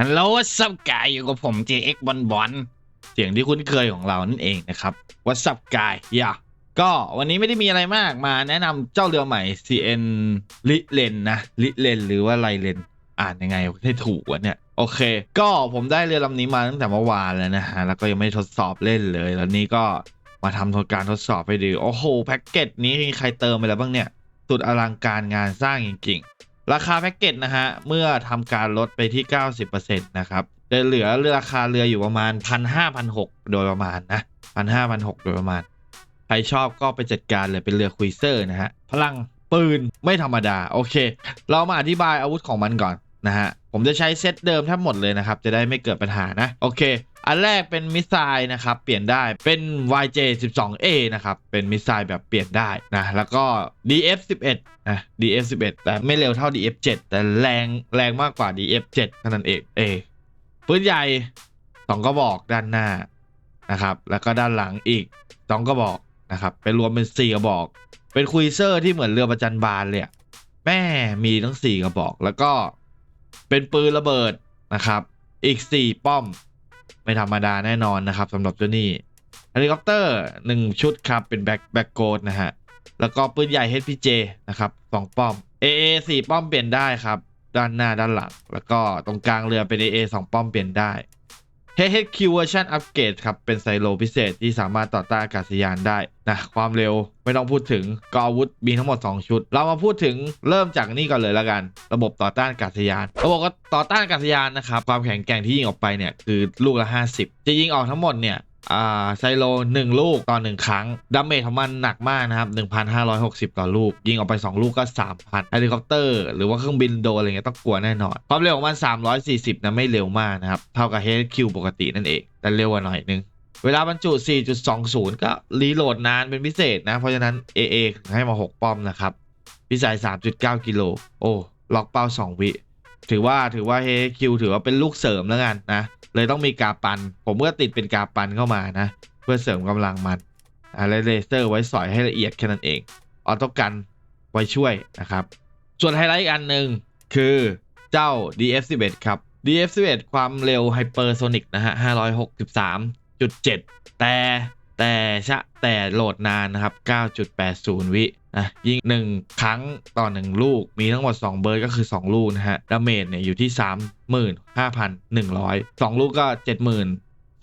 ฮัลโหลซับกายอยู่กับผม JX บอลบอลเสียงที่คุ้นเคยของเรานั่นเองนะครับวัสับกายย่าก็วันนี้ไม่ได้มีอะไรมากมาแนะนำเจ้าเรือใหม่ CN ลิเลนนะลิเลนหรือว่าไลเลนอ่านยังไงให้ถูกวะเนี่ยโอเค ก็ผมได้เรือลำนี้มาตั้งแต่เมื่อวานแล้วนะฮะแล้วก็ยังไม่ทดสอบเล่นเลย แล้วนี่ก็มาทำทดการทดสอบไปดูโอ้โหแพ็กเกจนี้มีใครเติมไปแล้วบ้างเนี่ยสุดอลังการงานสร้างจริงๆ ราคาแพ็กเกจนะฮะ เมื่อทำการลดไปที่ 90%นะครับจะเหลือราคาเรืออยู่ประมาณ 1 5 0 0 6โดยประมาณนะ1 5 0 0 6โดยประมาณ ใครชอบก็ไปจัดการเลยเป็นเรือคุยเซอร์นะฮะ พลังปืนไม่ธรรมดา โอเค เรามาอธิบายอาวุธของมันก่อนนะฮะ ผมจะใช้เซตเดิมทั้งหมดเลยนะครับ จะได้ไม่เกิดปัญหานะ โอเค อันแรกเป็นมิสไซล์นะครับเปลี่ยนได้เป็น YJ 12A นะครับเป็นมิสไซล์แบบเปลี่ยนได้นะแล้วก็ DF 11นะ DF 11แต่ไม่เร็วเท่า DF 7แต่แรงแรงมากกว่า DF 7เท่านั้นเองเอปืนใหญ่สองกระบอกด้านหน้านะครับแล้วก็ด้านหลังอีกสองกระบอกนะครับเป็นรวมเป็นสี่กระบอก เป็นคุยเซอร์ที่เหมือนเรือประจันบานเลยแม่มีทั้งสี่กระบอกแล้วก็เป็นปืนระเบิดนะครับ อีกสี่ป้อม ไม่ธรรมดาแน่นอนนะครับสำหรับเจ้านี่เฮลิคอปเตอร์หนึ่งชุดครับ เป็นแบ็คแบ็คโกดนะฮะ แล้วก็ปืนใหญ่ HPJ นะครับสองป้อม AA สี่ป้อมเปลี่ยนได้ครับ ด้านหน้าด้านหลัง แล้วก็ตรงกลางเรือเป็น AA 2 ป้อมเปลี่ยนได้ HHQ เวอร์ชันอัปเกรดครับ เป็นไซโลพิเศษที่สามารถต่อต้านอากาศยานได้นะความเร็วไม่ต้องพูดถึงกอาวุธมีทั้งหมด 2 ชุด เรามาพูดถึงเริ่มจากนี่ก่อนเลยแล้วกัน ระบบต่อต้านอากาศยาน ระบบก็ต่อต้านอากาศยานนะครับ ความแข็งแกร่งที่ยิงออกไปเนี่ยคือลูกละ 50 จะยิงออกทั้งหมดเนี่ย อ่าไซโล1 ลูกต่อ 1 ครั้งดาเมจของมันหนักมากนะครับ 1,560 ต่อลูก ยิงออกไป 2 ลูกก็ 3,000เฮลิคอปเตอร์ หรือว่าเครื่องบินโดอะไรเงี้ยต้องกลัวแน่นอน ความเร็วของมัน 340 นะไม่เร็วมากนะครับ เท่ากับ HQ ปกตินั่นเอง แต่เร็วกว่าหน่อยนึงเวลาบรรจุ 4.20 ก็รีโหลดนานเป็นพิเศษนะ เพราะฉะนั้น AA ให้มา 6 ป้อมนะครับ พิสัย 3.9 กิโล โอ้ ล็อกเป้า 2 วิ ถือว่าถือว่า HQ ถือว่าเป็นลูกเสริมแล้วกันนะ เลยต้องมีกาปัน ผมก็ติดเป็นกาปันเข้ามานะ เพื่อเสริมกำลังมันอ่าและเลเซอร์ไว้สอยให้ละเอียดแค่นั้นเองออโต้กันไว้ช่วยนะครับ ส่วนไฮไลท์อีกอันหนึ่งคือเจ้า DF11 ครับ DF11 ความเร็วไฮเปอร์โซนิกนะฮะ 563.7 แต่แต่ชะแต่โหลดนานนะครับ 9.80 วิ นะยิง1ครั้งต่อ1ลูก มีทั้งหมด 2 เบิร์ดก็คือ 2 ลูกนะฮะดาเมจเนี่ยอยู่ที่ 35,100 2 ลูกก็ 70,000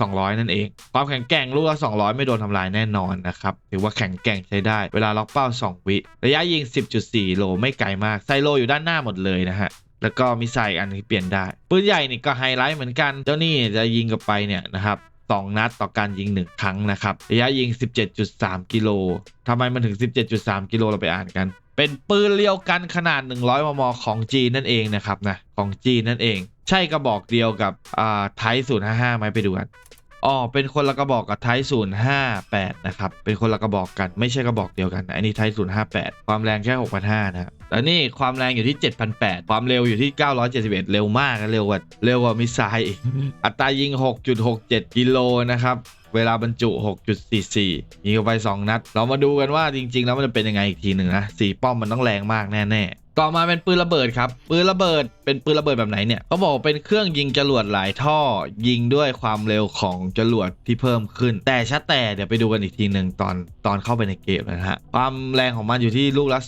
200 นั่นเอง ความแข็งแกร่งลูกละ200 ไม่โดนทำลายแน่นอนนะครับ ถือว่าแข็งแกร่งใช้ได้ เวลาล็อกเป้า 2 วิ ระยะยิง 10.4 โลไม่ไกลมาก ไซโลอยู่ด้านหน้าหมดเลยนะฮะ แล้วก็มีไซอันที่เปลี่ยนได้ ปืนใหญ่นี่ก็ไฮไลท์เหมือนกัน เจ้านี่จะยิงกับไปเนี่ยนะครับ 2 นัดต่อการยิง 1 ครั้งนะครับ ระยะยิง 17.3 กิโลทำไมมันถึง 17.3 กิโลเราไปอ่านกัน เป็นปืนเลียวกันขนาด 100 มม ของจีนนั่นเองนะครับนะ ของจีนนั่นเอง ใช่กระบอกเดียวกับอ่าไทศูนย์ห้าห้าไหมไปดูกันอ๋อเป็นคนละกระบอกกับไทศูนย์ห้าแปดนะครับ เป็นคนละกระบอกกัน ไม่ใช่กระบอกเดียวกัน อันนี้ไทศูนย์ห้าแปดความแรงแค่หกพันห้านะ แล้วนี่ความแรงอยู่ที่เจ็ดพันแปดความเร็วอยู่ที่เก้าร้อยเจ็ดสิบเอ็ดเร็วมากนะเร็วกว่าเร็วกว่ามิสไซล์อัตรายิงหกจุดหกเจ็ดกิโลนะครับ เวลาบรรจุ 6.44 ยิงเข้าไป 2 นัด เรามาดูกันว่าจริง ๆ แล้วมันจะเป็นยังไงอีกทีหนึ่งนะสีป้อมมันต้องแรงมากแน่ ๆต่อมาเป็นปืนระเบิดครับ ปืนระเบิดเป็นปืนระเบิดแบบไหนเนี่ยเขาบอกเป็นเครื่องยิงจรวดหลายท่อ ยิงด้วยความเร็วของจรวดที่เพิ่มขึ้น แต่ชัดแต่เดี๋ยวไปดูกันอีกทีหนึ่งตอนตอนเข้าไปในเกมนะฮะ ความแรงของมันอยู่ที่ลูกละ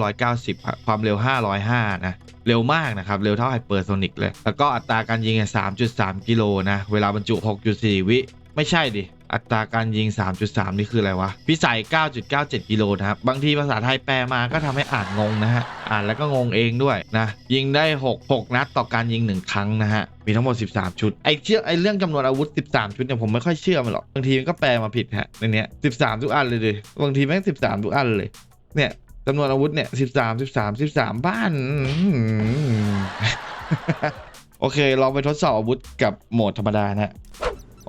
2,990ครับความเร็ว 505 นะ เร็วมากนะครับ เร็วเท่าไฮเปอร์โซนิกเลย แล้วก็อัตราการยิง 3.3 กิโลนะ เวลาบรรจุ 6.4 วิ ไม่ใช่ดิ อัตราการยิง 3.3 นี่คืออะไรวะพิสัย 9.97 กิโลนะครับ บางทีภาษาไทยแปลมาก็ทำให้อ่านงงนะฮะ อ่านแล้วก็งงเองด้วยนะ ยิงได้ 6 6 นัดต่อการยิง 1 ครั้งนะฮะ มีทั้งหมด 13 ชุด ไอ้เชื่อไอ้เรื่องจำนวนอาวุธ 13 ชุดเนี่ยผมไม่ค่อยเชื่อมันหรอก บางทีมันก็แปลมาผิดฮะในเนี้ย 13 ทุกอันเลยดิบางทีแม่ง 13 ทุกอันเลย เนี่ยจำนวนอาวุธเนี่ย 13 13 13 บ้านโอเคเราไปทดสอบอาวุธกับโหมดธรรมดานะฮะ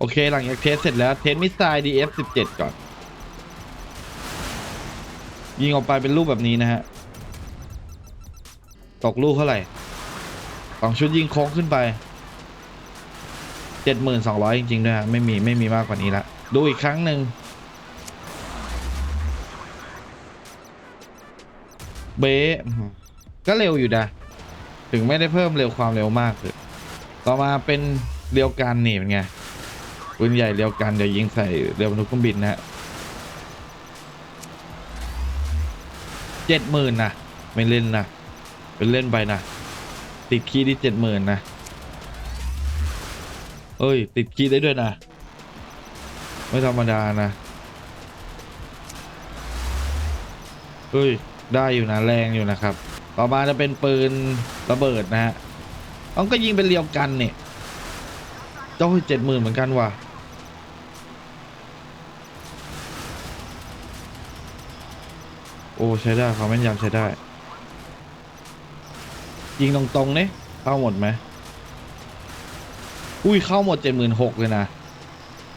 โอเคหลังจากเทสเสร็จแล้วเทสมิสไซล์ DF17 ก่อน ยิงออกไปเป็นรูปแบบนี้นะฮะ ตกลูกเท่าไหร่สองชุดยิงโค้งขึ้นไป 72,000จริงๆด้วยฮะ ไม่มีไม่มีมากกว่านี้ละดูอีกครั้งหนึ่งเบ้ก็เร็วอยู่นะถึงไม่ได้เพิ่มเร็วความเร็วมากเลยต่อมาเป็นเรียวกันนี่เป็นไง ปืนใหญ่เรียวกันเดี๋ยวยิงใส่เรือบรรทุกเครื่องบินนะฮะเจ็ดหมื่นนะไม่เล่นนะเป็นเล่นไปนะติดคีย์ที่เจ็ดหมื่นนะเอ้ย ติดคีย์ได้ด้วยนะ ไม่ธรรมดานะเฮ้ย ได้อยู่นะ แรงอยู่นะครับ ต่อมาจะเป็นปืนระเบิดนะฮะต้องก็ยิงเป็นเรียวกันเนี่ยเจ้าเจ็ดหมื่นเหมือนกันว่ะ อ้ใช้ได้ความแม่นยำใช้ได้ ยิงตรงๆเนี่ยเข้าหมดไหมอุ้ยเข้าหมดเจ็ดหมื่นหกเลยนะ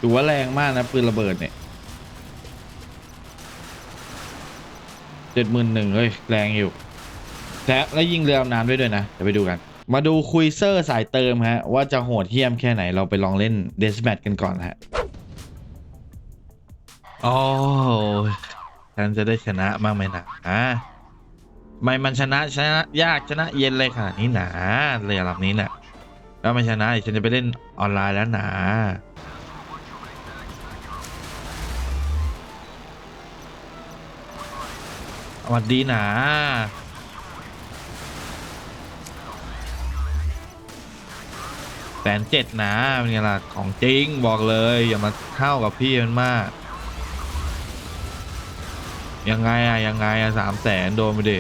ถือว่าแรงมากนะปืนระเบิดเนี่ยเจ็ดหมื่นหนึ่งเฮ้ยแรงอยู่แท้แล้วยิงเรือดำน้ำด้วยด้วยนะเดี๋ยวไปดูกัน มาดูคุยเซอร์สายเติมฮะ ว่าจะโหดเหี้ยมแค่ไหนเราไปลองเล่นเดสแมทกันก่อนฮะโอ้ย ฉันจะได้ชนะมากไหมนะอะไม่มันชนะชนะยากชนะเย็นเลยขนาดนี้หนาเรือลำนี้น่ะถ้าไม่ชนะฉันจะไปเล่นออนไลน์แล้วหนะสวัสดีหนะแสนเจ็ดนะเป็นไงล่ะของจริงบอกเลยอย่ามาเท่ากับพี่มันมาก ยังไงอะยังไงอะสามแสนโดนไปดิ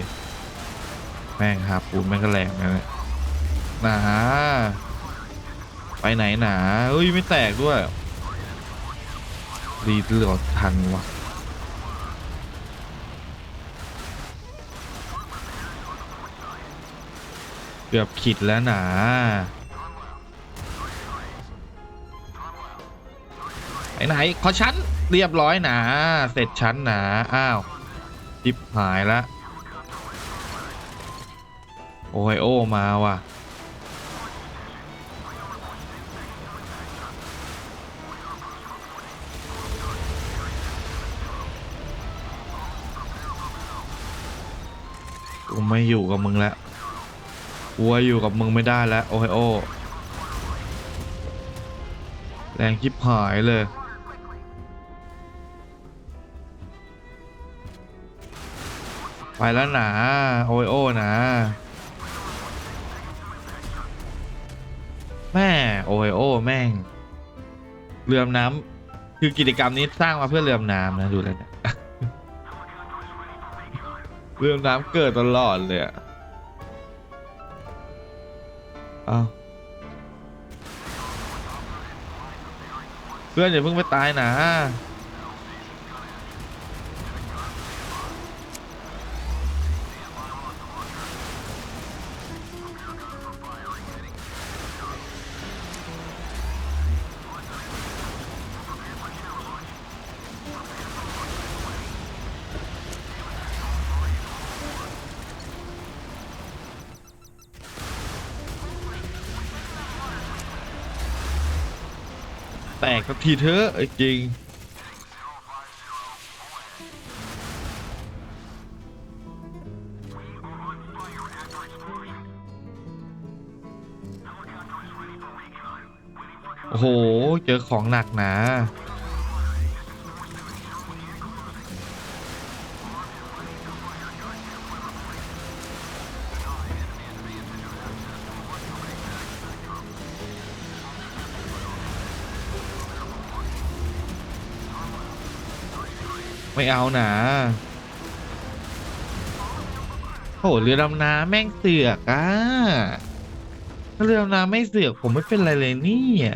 แม่งครับปูนแม่งก็แรงนะเนี่ยหนาไปไหนหนาเฮ้ยไม่แตกด้วยดีเหลือทันวะเกือบขิดแล้วหนาไหนไหนขอชั้นเรียบร้อยหนาเสร็จชั้นหนาอ้าว จิบหายละโอไฮโอมาว่ะ กูไม่อยู่กับมึงแล้วกูอยู่กับมึงไม่ได้แล้วโอไฮโอ แรงชิบหายเลย ไปแล้วหนาโอไฮโอนะแม่โอไฮโอแม่ง เรือดำน้ำคือกิจกรรมนี้สร้างมาเพื่อเรือดำน้ำนะดูเลยเนี่ยเรือดำน้ำเกิดตลอดเลยอะเอาเพื่อนอย่าเพิ่งไปตายนะ แตกสักทีเถอะไอ้จริง โอ้โห เจอของหนักหนา ไม่เอาหนาโหเรือดำน้ำแม่งเสือกอะถ้าเรือดำน้ำไม่เสือกผมไม่เป็นไรเลยเนี่ย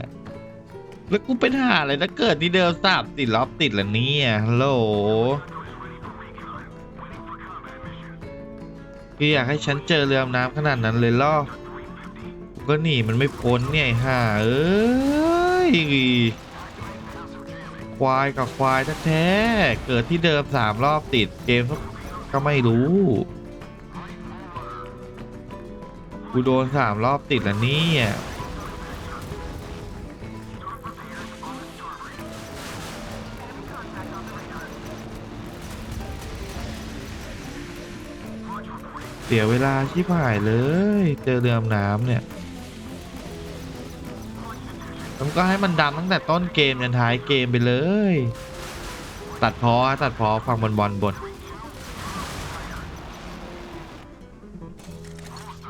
แล้วกูเป็นหาอะไรถ้าเกิดนี่เดิมสามติดรอบติดแล้วเนี่ยฮัลโหลพี่อยากให้ฉันเจอเรือดำน้ำขนาดนั้นเลยเหรอกก็หนีมันไม่พ้นเนี่ยไอ้ห่าเอ้ย ควายกับควายแท้ๆเกิดที่เดิมสามรอบติดเกมก็ไม่รู้กูโดนสามรอบติดแล้วนี่เสียเวลาชิบหายเลย เจอเรือดำน้ำเนี่ย ก็ให้มันดำตั้งแต่ต้นเกมยันท้ายเกมไปเลย ตัดพอตัดพอฟังบอลบอลบน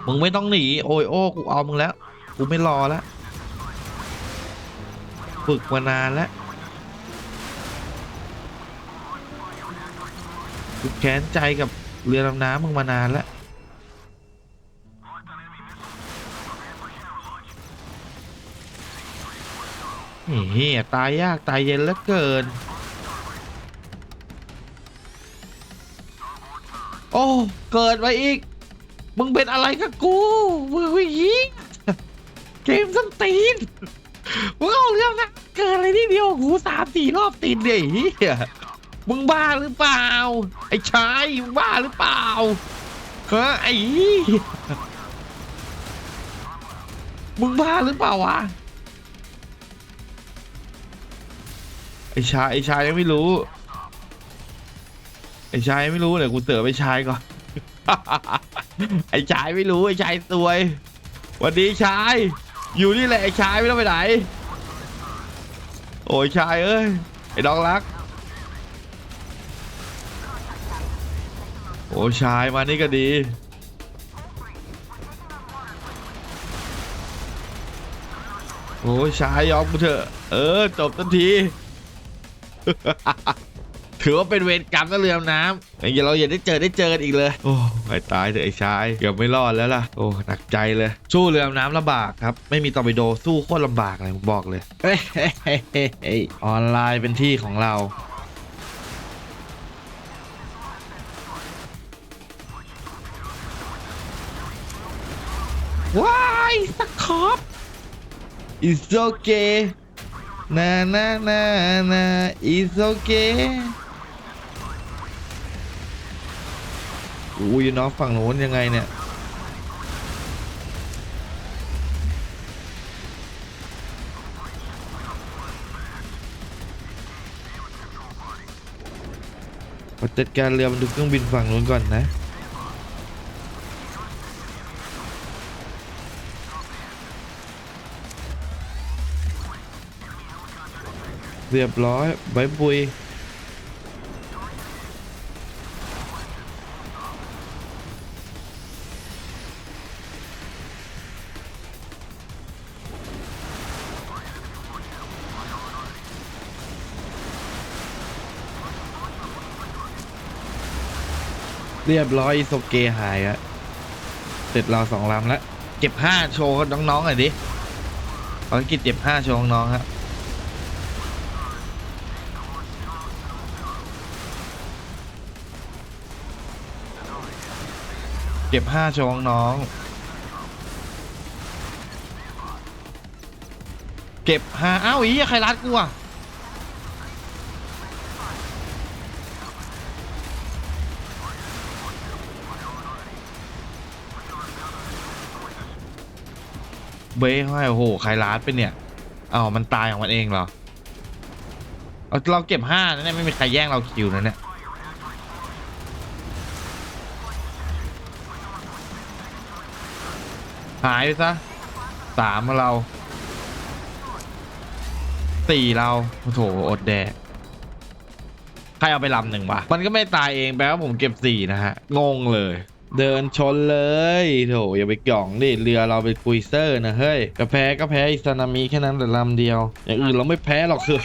มึงไม่ต้องหนีโอ้ยโอ้กูเอามึงแล้วกูไม่รอแล้วฝึกมานานแล้วกูแค้นใจกับเรือดำน้ำมึงมานานแล้ว เฮียตายยากตายเย็นเหลือเกิน โอ้ เกิดมาอีก มึงเป็นอะไรกับกูมึงไปยิงเกมส้นตีนมึงเอาเรื่องนะเกิดอะไรที่เดียวหูสามสี่รอบติดเนี่ยไอ้เฮียมึงบ้าหรือเปล่า ไอ้ชายมึงบ้าหรือเปล่าฮะไอ้มึงบ้าหรือเปล่าวะ อ้ชายไอ้ชายยังไม่รู้ ไอ้ชายไม่รู้เลยกูเตือนไอ้ชายก่อน ไอ้ชายไม่รู้ไอ้ชายสวยวันดีชาย อยู่นี่แหละไอ้ชายไม่ต้องไปไหน โอ้ยชายเอ้ยไอ้ดองรัก โอ้ชายมานี่ก็ดีโอ้ชายยอมกูเถอะ เออ จบทันที ถือว่าเป็นเวรกรรมก็เรือดำน้ำอย่าเราอย่าได้เจอได้เจอกันอีกเลย โอ้ยตายเถอะไอ้ชายเกือบไม่รอดแล้วล่ะ โอ้หนักใจเลย สู้เรือดำน้ำลำบากครับ ไม่มีตอร์ปิโดสู้โคตรลำบากเลยผมบอกเลยเฮ้ยเฮ้เฮ้เฮ้ออนไลน์เป็นที่ของเราว้ายสคอป It's okay นานานานา It's okay อุ้ยน้องฝั่งโน้นยังไงเนี่ย จัดการเรือมันดูเครื่องบินฝั่งนู้นก่อนนะ เรียบร้อยใบายบุยเรียบร้อยโซเกหายอะเสร็จเราสองลำแล้ว เก็บห้าโชว์น้องๆหน่อยดิภารกิจเก็บห้าโชว์น้องๆครับ เก็บห้าชว์น้อง เก็บห้าอ้าวอีใครรัดกูอะเบ้ให้โอ้โหใครรัดไปเนี่ยอ้าวมันตายของมันเองเหรอเอาเราเก็บห้านะเนี่ยไม่มีใครแย่งเราคิวนะเนี่ยายไปซะสามเราสี่เราโอ้โถอดแดกใครเอาไปลำหนึ่งวะมันก็ไม่ตายเองแปลว่าผมเก็บสี่นะฮะ งงเลย เดินชนเลยโถอย่าไปกล่องดิเรือเราเป็นคุยเซอร์นะเฮ้ยกระแพ้ก็แพ้อิสนามิแค่นั้นแต่ลำเดียว อย่างอื่นเราไม่แพ้หรอกคือ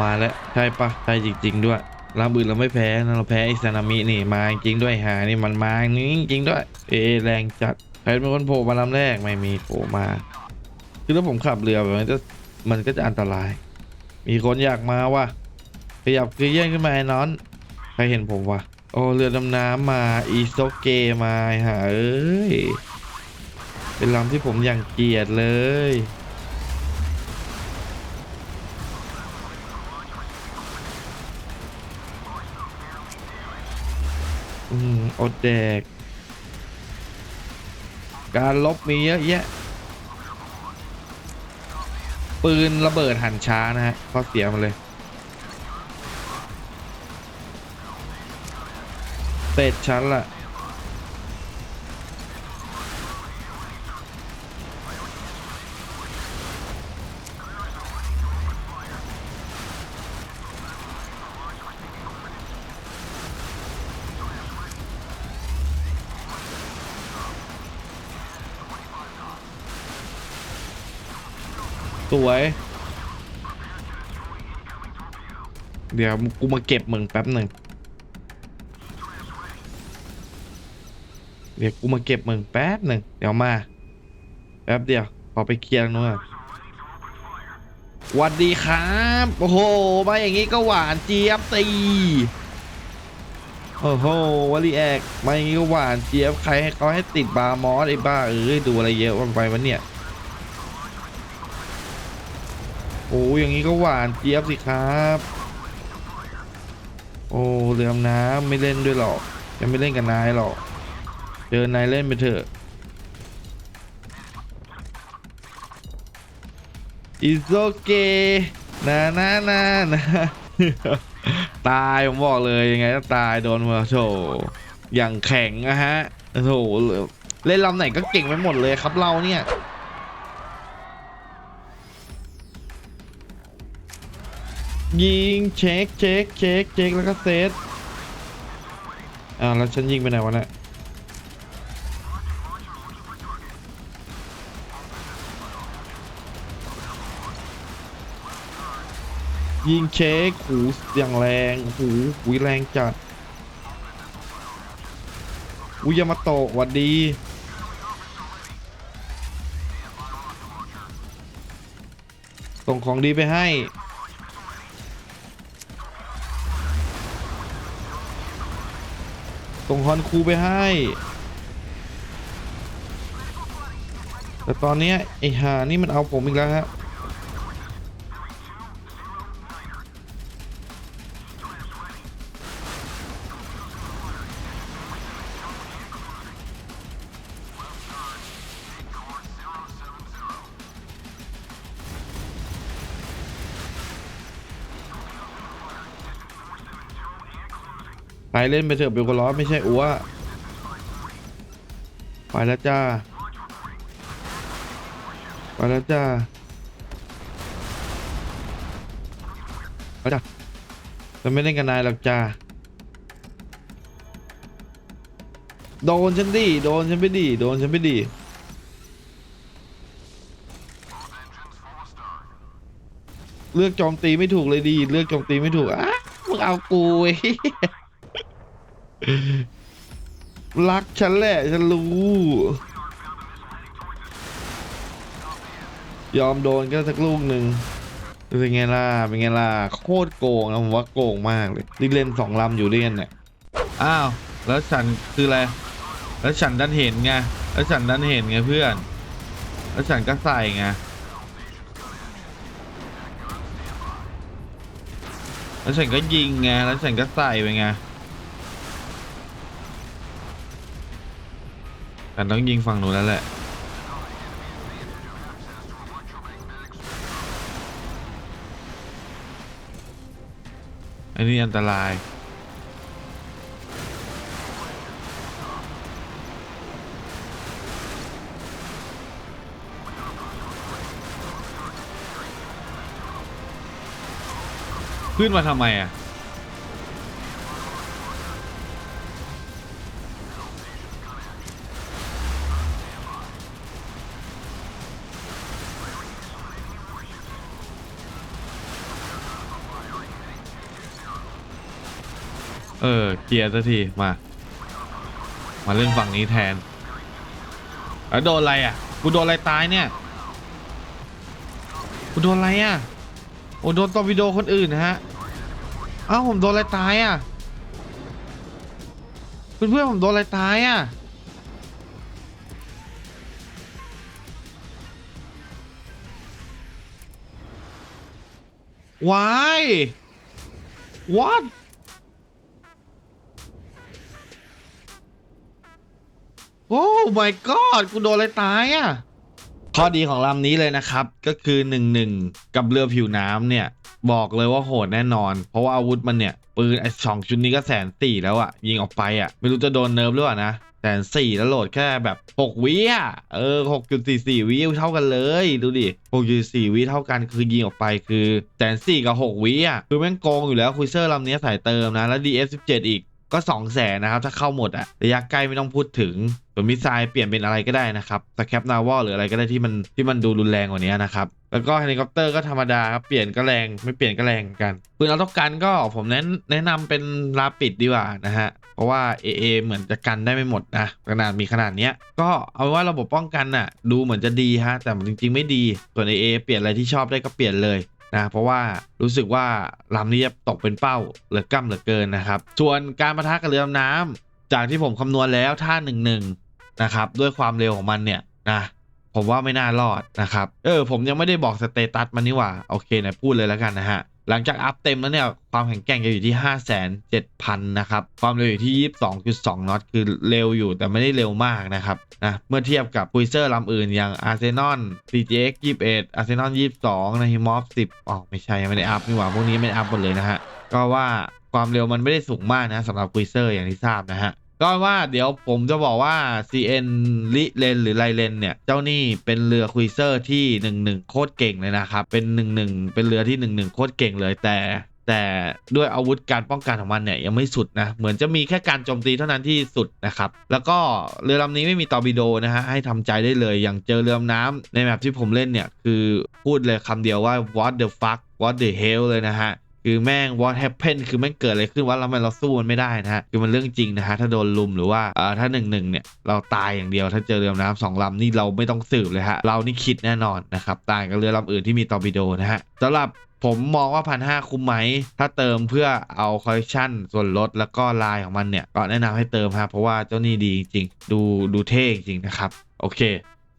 มาแล้วใช่ปะใช่จริง ๆ ด้วยลำอื่นเราไม่แพ้นะเราแพ้อิสนามินี่มาจริงด้วยหานี่มันมาจริงๆด้วย เอแรงจัด ใครเป็นคนโผล่มาลำแรกไม่มีโผล่มา คือถ้าผมขับเรือแบบนี้จะมันก็จะอันตราย มีคนอยากมาว่ะขยับคือเยื่อนขึ้นมาไอ้นอน ใครเห็นผมวะโอ้เรือดำน้ำมาอีโซเกมาหาเอ้ยเป็นลำที่ผมอย่างเกลียดเลยอืมอดแดก การลบมีเยอะแยะ ปืนระเบิดหันช้านะฮะข้อเสียมาเลยเตะชั้นละ สวย เดี๋ยวกูมาเก็บมึงแป๊บหนึ่งเดี๋ยวกูมาเก็บมึงแป๊บหนึ่งเดี๋ยวมาแป๊บเดียวขอไปเคลียร์นู้นก่นหวัสดีครับโอ้โหมาอย่างงี้ก็หวานเจี๊ยบตีโอ้โหวลีแอกมาอย่างงี้ก็หวานเจี๊ยบใครให้เขาให้ติดบาร์มอสไอ้บ้าเอ้ยดูอะไรเยอะวันไปวันเนี่ย โอ้อย่างนี้ก็หวานเจี๊ยบสิครับ โอ้เรือดำน้ำไม่เล่นด้วยหรอกจะไม่เล่นกับนายหรอกเจอนายเล่นไปเถอะอิโอเคนะนะนะนะตายผมบอกเลยยังไงก็ตายโดนหัวโถอย่างแข็งนะฮะโอ้โหเล่นลำไหนก็เก่งไปหมดเลยครับเราเนี่ย ยิงเช็คเช็คเช็คเช็คแล้วก็เซตอ่าแล้วฉันยิงไปไหนวะเนี่ยยิงเช็คหูอย่างแรงหูหูแรงจัดอุยยามาโตะหวัดดีส่งของดีไปให้ ส่งฮอนคูไปให้ แต่ตอนนี้ไอ้หานี่มันเอาผมอีกแล้วฮะ ไปเล่นไปเถอะเบลกร้อนไม่ใช่อัวไปแล้วจ้าไปแล้วจ้าไปจ้าจะไม่เล่นกับนายหรอกจ้าโดนฉันดิโดนฉันไปดิโดนฉันไปดิเลือกโจมตีไม่ถูกเลยดี เลือกโจมตีไม่ถูกอ้ามึงเอากูไอ้เหี้ย รักฉันแหละฉันรู้ ยอมโดนก็สักลูกหนึ่งเป็นไงล่ะ เป็นไงล่ะ โคตรโกงนะผมว่าโกงมากเลยนี่เล่นสองลำอยู่ด้วยนเนี่ย อ้าว แล้วฉันคืออะไร แล้วฉันดันเห็นไง แล้วฉันดันเห็นไงเพื่อน แล้วฉันก็ใส่ไง แล้วฉันก็ยิงไง แล้วฉันก็ใส่ไปไง แต่ต้องยิงฝั่งหนูนแล้วแหละอันนี้อันตรายขึ้นมาทำไมอะ ลียร์สักทีมา มาเล่นฝั่งนี้แทน แล้วโดนอะไรอะ กูโดนอะไรตายเนี่ย กูโดนอะไรอะ โอ้โดนตอร์ปิโดคนอื่นนะฮะ เอ้าผมโดนอะไรตายอะ เพื่อนๆผมโดนอะไรตายอะ Why What โอ้ my god กูโดนอะไรตายอะ ข้อดีของลำนี้เลยนะครับ ก็คือ1 1กับเรือผิวน้ำเนี่ย บอกเลยว่าโหดแน่นอน เพราะว่าอาวุธมันเนี่ย ปืนไอ้สองชุดนี้ก็แสนสี่แล้วอะยิงออกไปอะไม่รู้จะโดนเนิร์ฟหรือเปล่านะแสนสี่แล้วโหลดแค่แบบ6วิอะเออ6.44วิเท่ากันเลย ดูดิ6.4วิเท่ากันคือยิงออกไปคือแสนสี่กับ6วิอะคือแม่งโกงอยู่แล้วคุยเซอร์ลำนี้สายเติมนะแล้ว DS17 อีก ก็2 0 0แสนนะครับ ถ้าเข้าหมดอะระยะใกล้ไม่ต้องพูดถึงส่วนมิสไซล์เปลี่ยนเป็นอะไรก็ได้นะครับสแคปนาวอลหรืออะไรก็ได้ที่มันที่มันดูรุนแรงกว่านี้นะครับ แล้วก็เฮลิคอปเตอร์ก็ธรรมดาครับ เปลี่ยนก็แรงไม่เปลี่ยนก็แรงกันปืนออโต้องกันก็ผมแนะแนะนำเป็นลาปิดดีกว่านะฮะ เพราะว่า AA เหมือนจะกันได้ไม่หมดนะขนาดมีขนาดเนี้ย ก็เอาว่าระบบป้องกันน่ะ ดูเหมือนจะดีฮะแต่จริง ๆ ไม่ดีส่วน AA เปลี่ยนอะไรที่ชอบได้ก็เปลี่ยนเลย นะเพราะว่ารู้สึกว่าลำนี้จะตกเป็นเป้าเหลือกล้ำเหลือเกินนะครับ ส่วนการประทะกับเรือดำน้ำจากที่ผมคำนวณแล้วท่าหนึ่งหนึ่งนะครับด้วยความเร็วของมันเนี่ยนะผมว่าไม่น่ารอดนะครับ เออผมยังไม่ได้บอกสเตตัสมันนี่หว่า โอเคนะพูดเลยแล้วกันนะฮะ หลังจากอัพเต็มแล้วเนี่ย ความแข็งแกร่งจะอยู่ที่ 5 7 0 0 0 นะครับ ความเร็วอยู่ที่ 22.2น็อตคือเร็วอยู่แต่ไม่ได้เร็วมากนะครับนะเมื่อเทียบกับคุยเซอร์ลำอื่นอย่าง a r s e n o n CGX 21 a r s e n o n 22 นะ h i m o f 10อ๋อไม่ใช่ไม่ได้อัพนี่หว่า พวกนี้ไม่ได้อัพหมดเลยนะฮะ ก็ว่าความเร็วมันไม่ได้สูงมากนะสำหรับคุยเซอร์อย่างที่ทราบนะฮะ ก็ว่าเดี๋ยวผมจะบอกว่า CN ลิเลนหรือไลเลนเนี่ย เจ้านี่เป็นเรือคุยเซอร์ที่11โคตรเก่งเลยนะครับ เป็น11เป็นเรือที่11โคตรเก่งเลยแต่แต่ด้วยอาวุธการป้องกันของมันเนี่ยยังไม่สุดนะ เหมือนจะมีแค่การโจมตีเท่านั้นที่สุดนะครับ แล้วก็เรือลำนี้ไม่มีตอร์ปิโดนะฮะให้ทำใจได้เลย อย่างเจอเรือดำน้ำในแบบที่ผมเล่นเนี่ย คือพูดเลยคำเดียวว่า what the fuck what the hell เลยนะฮะ คือแม่ง what happened คือแม่งเกิดอะไรขึ้นว่าแล้วทำไมเราสู้มันไม่ได้นะฮะคือมันเรื่องจริงนะฮะถ้าโดนลุมหรือว่าเอ่อถ้าหนึ่งหนึ่งเนี่ยเราตายอย่างเดียวถ้าเจอเรือดำน้ำสองลำนี่เราไม่ต้องสืบเลยฮะเรานี่คิดแน่นอนนะครับต่างกับเรือลำอื่นที่มีตอร์ปิโดนะฮะสำหรับผมมองว่าพันห้าคุ้มไหม ถ้าเติมเพื่อเอาคอลเลคชันส่วนลดแล้วก็ลายของมันเนี่ย ก็แนะนำให้เติมฮะเพราะว่าเจ้านี่ดีจริง ดูดูเท่จริงนะครับ โอเค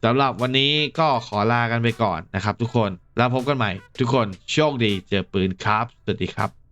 สำหรับวันนี้ก็ขอลากันไปก่อนนะครับทุกคน แล้วพบกันใหม่ ทุกคนโชคดีเจอปืนครับ สวัสดีครับ